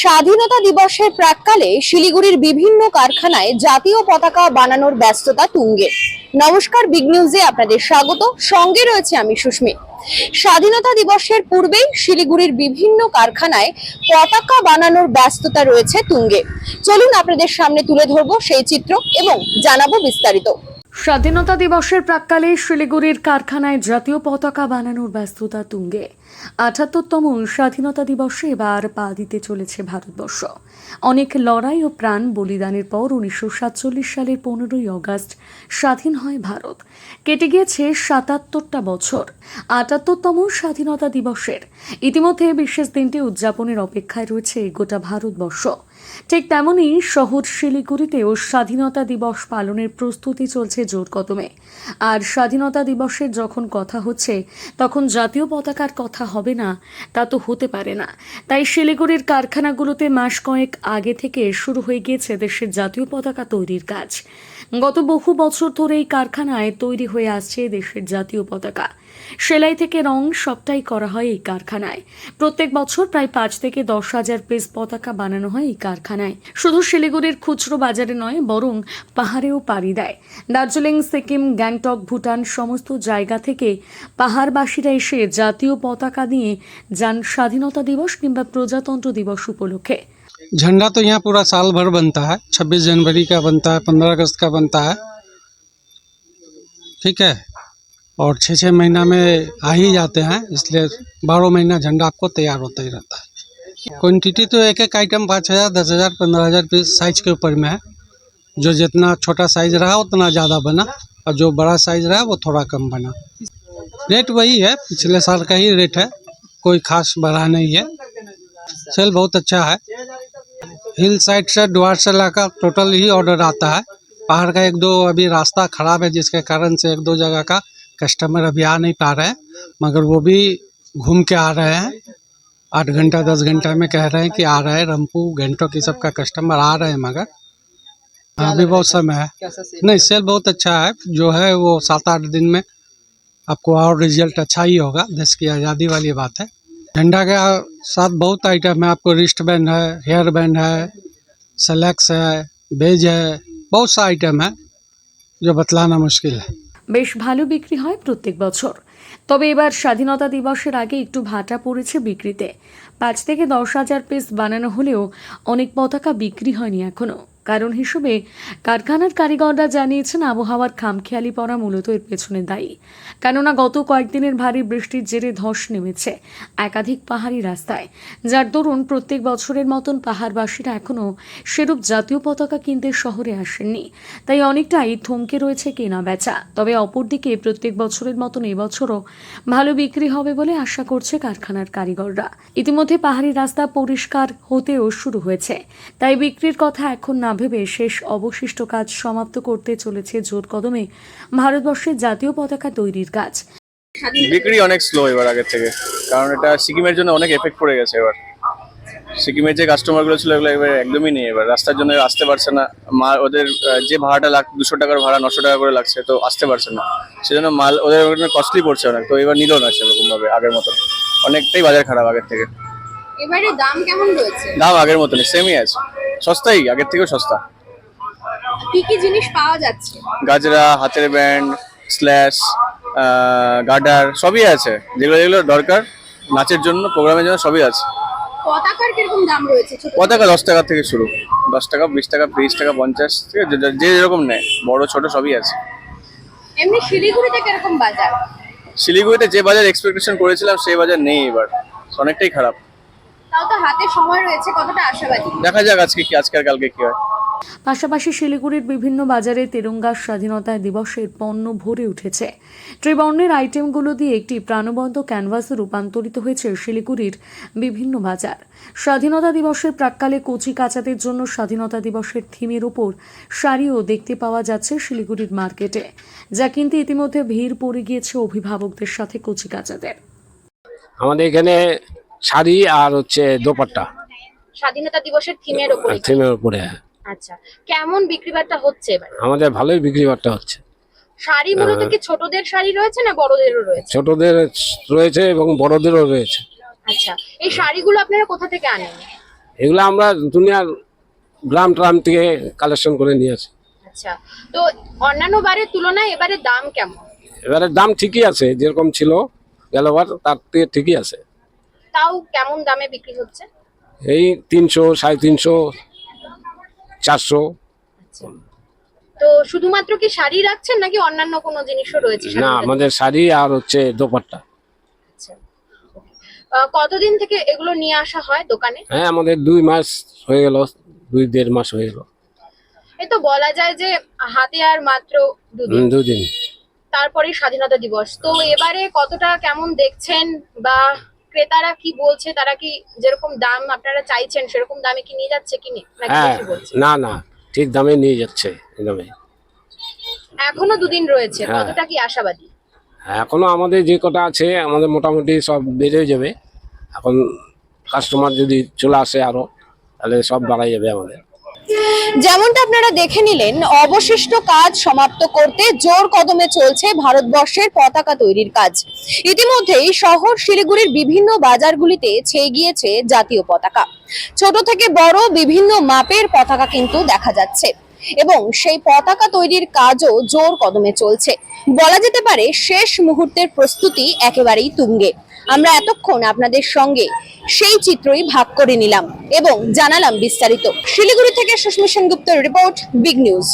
স্বাধীনতা দিবসের প্রাককালে শিলিগুড়ির বিভিন্ন কারখানায় জাতীয় পতাকা বানানোর ব্যস্ততা তুঙ্গে। নমস্কার বিগ নিউজে আপনাদের স্বাগত। সঙ্গে রয়েছে আমি সুস্মি স্বাধীনতা দিবসের পূর্বেই শিলিগুড়ির বিভিন্ন কারখানায় পতাকা বানানোর ব্যস্ততা রয়েছে তুঙ্গে। চলুন আপনাদের সামনে তুলে ধরবো সেই চিত্র এবং জানাব বিস্তারিত। স্বাধীনতা দিবসের প্রাককালে শিলিগুড়ির কারখানায় জাতীয় পতাকা বানানোর ব্যস্ততা তুঙ্গে। আটাত্তরতম স্বাধীনতা দিবসে এবার পা দিতে চলেছে ভারতবর্ষ। অনেক লড়াই ও প্রাণ বলিদানের পর উনিশশো সাতচল্লিশ সালের পনেরোই অগস্ট স্বাধীন হয় ভারত। কেটে গিয়েছে সাতাত্তরটা বছর। আটাত্তরতম স্বাধীনতা দিবসের। ইতিমধ্যে বিশেষ দিনটি উদযাপনের অপেক্ষায় রয়েছে গোটা ভারতবর্ষ। ঠিক তেমনই শহর শিলিগুড়িতেও স্বাধীনতা দিবস পালনের প্রস্তুতি চলছে জোর কদমে। আর স্বাধীনতা দিবসের যখন কথা হচ্ছে, তখন জাতীয় পতাকার কথা হবে না, তা তো হতে পারে না। তাই শিলিগুড়ির কারখানাগুলোতে মাস কয়েক আগে থেকে শুরু হয়ে গিয়েছে দেশের জাতীয় পতাকা তৈরির কাজ। গত বহু বছর ধরে এই কারখানায় তৈরি হয়ে আসছে দেশের জাতীয় পতাকা। সেলাই থেকে রং সবটাই করা হয় এই কারখানায় প্রত্যেক বছর প্রায় পাঁচ থেকে দশ হাজার পিস পতাকা বানানো হয় এই কারখানায় শুধু শিলিগুড়ির খুচরো বাজারে নয় বরং পাহাড়েও পাড়ি দেয় দার্জিলিং সিকিম গ্যাংটক ভুটান সমস্ত জায়গা থেকে পাহাড়বাসীরা এসে জাতীয় পতাকা নিয়ে যান স্বাধীনতা দিবস কিংবা প্রজাতন্ত্র দিবস উপলক্ষে झंडा तो यहाँ पूरा साल भर बनता है छब्बीस जनवरी का बनता है पंद्रह अगस्त का बनता है ठीक है और छः छः महीना में आ ही जाते हैं, इसलिए बारह महीना झंडा आपको तैयार होता ही रहता है। क्वान्टिटी तो एक एक आइटम पाँच हज़ार, दस हज़ार, पंद्रह हज़ार पीस साइज़ के ऊपर में है। जो जितना छोटा साइज़ रहा, उतना ज़्यादा बना और जो बड़ा साइज़ रहा, वो थोड़ा कम बना। रेट वही है, पिछले साल का ही रेट है, कोई खास बढ़ा नहीं है। सेल बहुत अच्छा है। हिल साइड से डुआरसला का टोटल ही ऑर्डर आता है। पहाड़ का एक दो अभी रास्ता खराब है, जिसके कारण से एक दो जगह का कस्टमर अभी आ नहीं पा रहे हैं मगर वो भी घूम के आ रहे हैं। आठ घंटा दस घंटा में कह रहे हैं कि आ रहे हैं रंपू घंटों की सबका कस्टमर आ रहे हैं मगर अभी बहुत समय है। नहीं सेल बहुत अच्छा है जो है वो सात आठ दिन में आपको और रिज़ल्ट अच्छा ही होगा देश की आज़ादी वाली बात है। झंडा के साथ बहुत आइटम है आपको रिस्ट बैंड है हेयर बैंड है सेलेक्स है बेज है बहुत सा आइटम है जो बतलाना मुश्किल है। বেশ ভালো বিক্রি হয় প্রত্যেক বছর। তবে এবার স্বাধীনতা দিবসের আগে একটু ভাটা পড়েছে বিক্রিতে। পাঁচ থেকে দশ হাজার পিস বানানো হলেও অনেক পতাকা বিক্রি হয়নি এখনও। কারণ হিসেবে কারখানার কারিগররা জানিয়েছেন আবহাওয়ার খামখেয়ালি পড়া মূলত এর পেছনে দায়ী। কেননা গত কয়েকদিনের ভারী বৃষ্টির জেরে ধস নেমেছে একাধিক পাহাড়ি রাস্তায়। যার দরুন প্রত্যেক বছরের মতন পাহাড়বাসীরা এখনও সেরূপ জাতীয় পতাকা কিনতে শহরে আসেননি। তাই অনেকটাই থমকে রয়েছে কেনা বেচা তবে অপরদিকে প্রত্যেক বছরের মতন এবছরও ভালো বিক্রি হবে বলে আশা করছে কারখানার কারিগররা। ইতিমধ্যে পাহাড়ি রাস্তা পরিষ্কার হতেও শুরু হয়েছে। তাই বিক্রির কথা এখন না ভেবে শেষ অবশিষ্ট কাজ সমাপ্ত করতে চলেছে জোর কদমে ভারতবর্ষের জাতীয় পতাকা তৈরির কাজ। বিক্রি অনেক স্লো এবার আগের থেকে কারণ এটা সিকিমের জন্য অনেক এফেক্ট পড়ে গেছে এবার। সিকিমের যে কাস্টমারগুলো ছিল এগুলো এবার একদমই নেই এবার রাস্তার জন্য আসতে পারছে না। মা ওদের যে ভাড়াটা লাগ দুশো টাকার ভাড়া নশো টাকা করে লাগছে তো আসতে পারছে না। সেজন্য মাল ওদের কস্টলি পড়ছে অনেক তো এবার নিল না সেরকম ভাবে আগের মতো অনেকটাই বাজার খারাপ আগের থেকে। এবারে দাম কেমন রয়েছে? দাম আগের মতনই সেমই আছে। সস্তাই? আগের থেকেও সস্তা। কি কি জিনিস পাওয়া যাচ্ছে? গাজরা হাতের ব্যান্ড স্ল্যাশ গার্ডার সবই আছে। যেগুলো যেগুলো দরকার নাচের জন্য প্রোগ্রামের জন্য সবই আছে। পতাকার কীরকম দাম রয়েছে পতাকা দশ টাকা থেকে শুরু। দশ টাকা বিশ টাকা তিরিশ টাকা পঞ্চাশ ঠিক আছে যে- যে যেরকম নেয় বড় ছোট সবই আছে। এমনি শিলিগুড়িতে কীরকম বাজার? শিলিগুড়িতে যে বাজার এক্সপেকটেশন করেছিলাম সেই বাজার নেই এবার। অনেকটাই খারাপ। তাও তো হাতে সময় রয়েছে কতটা আশাবাদী? দেখা যাক আজকে কি আজকে আর কালকে কি হয়। পাশাপাশি শিলিগুড়ির বিভিন্ন বাজারে তেরঙ্গা স্বাধীনতা দিবসের পণ্য ভরে উঠেছে। ত্রিবর্ণের আইটেমগুলো দিয়ে একটি প্রাণবন্ত ক্যানভাসে রূপান্তরিত হয়েছে শিলিগুড়ির বিভিন্ন বাজার। স্বাধীনতা দিবসের প্রাককালে কচি কাচাদের জন্য স্বাধীনতা দিবসের থিমের ওপর শাড়িও দেখতে পাওয়া যাচ্ছে শিলিগুড়ির মার্কেটে। যা কিন্তু ইতিমধ্যে ভিড় পড়ে গিয়েছে অভিভাবকদের সাথে কচি কাচাদের। আমাদের এখানে শাড়ি আর হচ্ছে দোপাট্টা। স্বাধীনতা দিবসের থিমের উপর। থিমের উপরে আচ্ছা কেমন বিক্রি বাট্টা হচ্ছে এবার? আমাদের ভালোই বিক্রি বাট্টা হচ্ছে। শাড়ি মূলত কি ছোটদের শাড়ি রয়েছে না বড়দেরও রয়েছে? ছোটদের রয়েছে এবং বড়দেরও রয়েছে। আচ্ছা এই শাড়িগুলো আপনারা কোথা থেকে আনেন? এগুলো আমরা দুনিয়ার গ্রাম ট্রাম থেকে কালেকশন করে নিয়ে আসি। আচ্ছা তো অন্যান্য বারের তুলনায় এবারে দাম কেমন? এবারে দাম ঠিকই আছে যেরকম ছিল গেলবার তার থেকে ঠিকই আছে। তাও কেমন দামে বিক্রি হচ্ছে? এই তিনশো সাড়ে তিনশো চারশো। তো শুধুমাত্র কি শাড়ি রাখছেন নাকি অন্যান্য কোনো জিনিসও রয়েছে না আমাদের শাড়ি আর হচ্ছে দোপাট্টা। আচ্ছা। কতদিন থেকে এগুলো নিয়ে আসা হয় দোকানে? হ্যাঁ আমাদের দুই মাস হয়ে গেল দুই দেড় মাস হয়ে গেল। এই তো বলা যায় যে হাতে আর মাত্র দুদিন। দুদিন। তারপরে স্বাধীনতা দিবস। তো এবারে কতটা কেমন দেখছেন বা ক্রেতারা কি বলছে তারা কি যেরকম দাম আপনারা চাইছেন সেরকম দামে কি নিয়ে যাচ্ছে কি হ্যাঁ না না ঠিক দামে নিয়ে যাচ্ছে দামে। এখনও দুদিন রয়েছে হ্যাঁ। কতটা কি আশাবাদী? এখনও আমাদের যে কটা আছে আমাদের মোটামুটি সব বেড়ে যাবে। এখন কাস্টমার যদি চলে আসে আরও তাহলে সব বাড়াই যাবে আমাদের। যেমনটা আপনারা দেখে নিলেন, অবশিষ্ট কাজ সমাপ্ত করতে জোর কদমে চলছে ভারতবর্ষের পতাকা তৈরির কাজ। ইতিমধ্যেই শহর শিলিগুড়ির বিভিন্ন বাজারগুলিতে ছেয়ে গিয়েছে জাতীয় পতাকা। ছোট থেকে বড় বিভিন্ন মাপের পতাকা কিন্তু দেখা যাচ্ছে। এবং সেই পতাকা তৈরির কাজও জোর কদমে চলছে। বলা যেতে পারে শেষ মুহূর্তের প্রস্তুতি একেবারেই তুঙ্গে। আমরা এতক্ষণ আপনাদের সঙ্গে সেই চিত্রই ভাগ করে নিলাম এবং জানালাম বিস্তারিত। শিলিগুড়ি থেকে সুস্মিত সেনগুপ্তর রিপোর্ট, বিগ নিউজ।